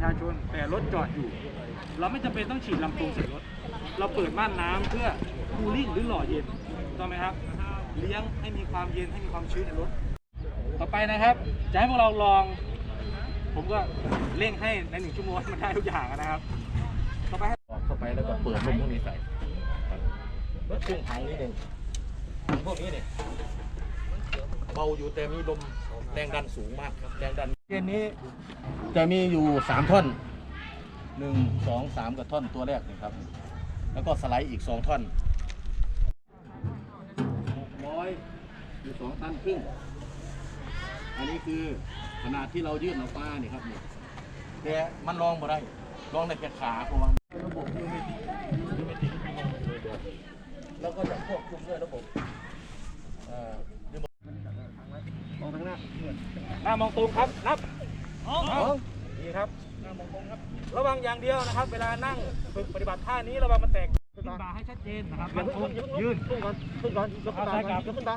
ประชาชน แต่รถจอดอยู่ เราไม่จำเป็นต้องฉีดลำโพงใส่รถ เราเปิดม่านน้ำเพื่อคูลิ่งหรือหล่อเย็นถูกต้องไหมครับ เลี้ยงให้มีความเย็นให้มีความชื้นในรถ ต่อไปนะครับ จะให้พวกเราลอง ผมก็เร่งให้ในหนึ่งชั่วโมงให้มันได้ทุกอย่างนะครับ ต่อไปให้เข้าไปแล้วก็เปิดลมพวกนี้ใส่รถเครื่องถังนี่เองถังพวกนี้เนี่ยเบาอยู่แต่มีลมแรงดันสูงมากครับแรงดันเกณฑ์นี้จะมีอยู่สามท่อนหนึ่งสองสามกับท่อนตัวแรกนี่ครับ แล้วก็สไลด์อีกสองท่อนหกร้อยอยู่สองตันครึ่งอันนี้คือขนาดที่เรายื่นออกมาเนี่ยครับเนี่ยแต่มันลองบ่ได้ลองได้แค่ขาเพราะว่าระบบยูมิติยูมิติแล้วก็จะควบคุมด้วยระบบเอ่อรีโมทมองทาง หน้าหน้ามองตรงครับ นับดีครับ หน้ามองตรงครับ ระวังอย่างเดียวนะครับ เวลานั่งฝึกปฏิบัติท่านี้ระวังมันแตกขึ้นมาให้ชัดเจนนะครับมันคงยืนขึ้นก่อนขึ้นก่อนยกขึ้นเอาซ้ายกลับยกขึ้นตา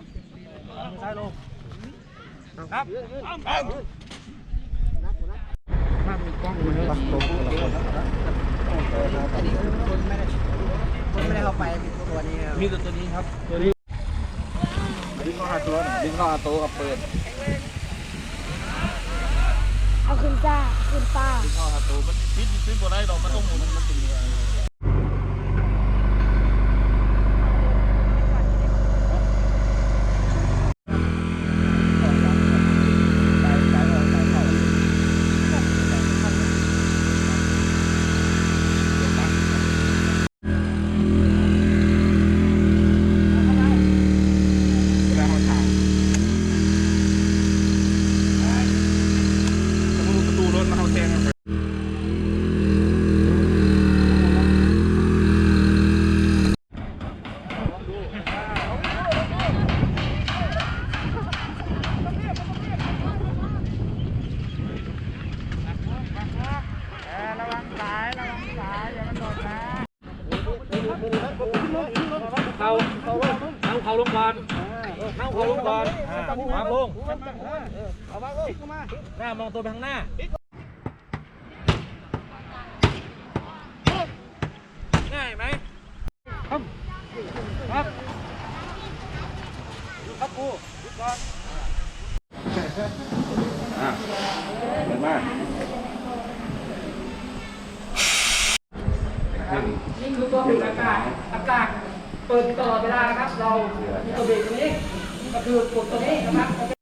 เอามือซ้ายลงนับคนไม่ได้เข้าไปตัวนี้ครับมีแต่ตัวนี้ครับตัวนี้ดึงเข้าหาตัวหน่อยดึงเข้าหาตัวกับเปิดเอา ขึ้นจ้าขึ้นป้าดึงเข้าหาตัวมันพิษพิษบ่ได้ดอกมันต้องหมุนมันเป็นยังไง ประตูรถมาเอาแทง ระวังสายระวังสายอย่ามันหล่นนะ เขาเอาเขาลงก่อนเอาเขาลงก่อนอ่าวางลงเอามาลูกเข้ามาหน้ามองตัวไปข้างหน้าง่ายไหมครับครับครับครูหยุดก่อนเหมือนมากนี่คือตัวดูดอากาศอากาศ เปิดตลอดเวลานะครับ เรามีตัวเบรกตรงนี้ก็คือกดตัวนี้นะครับโอเค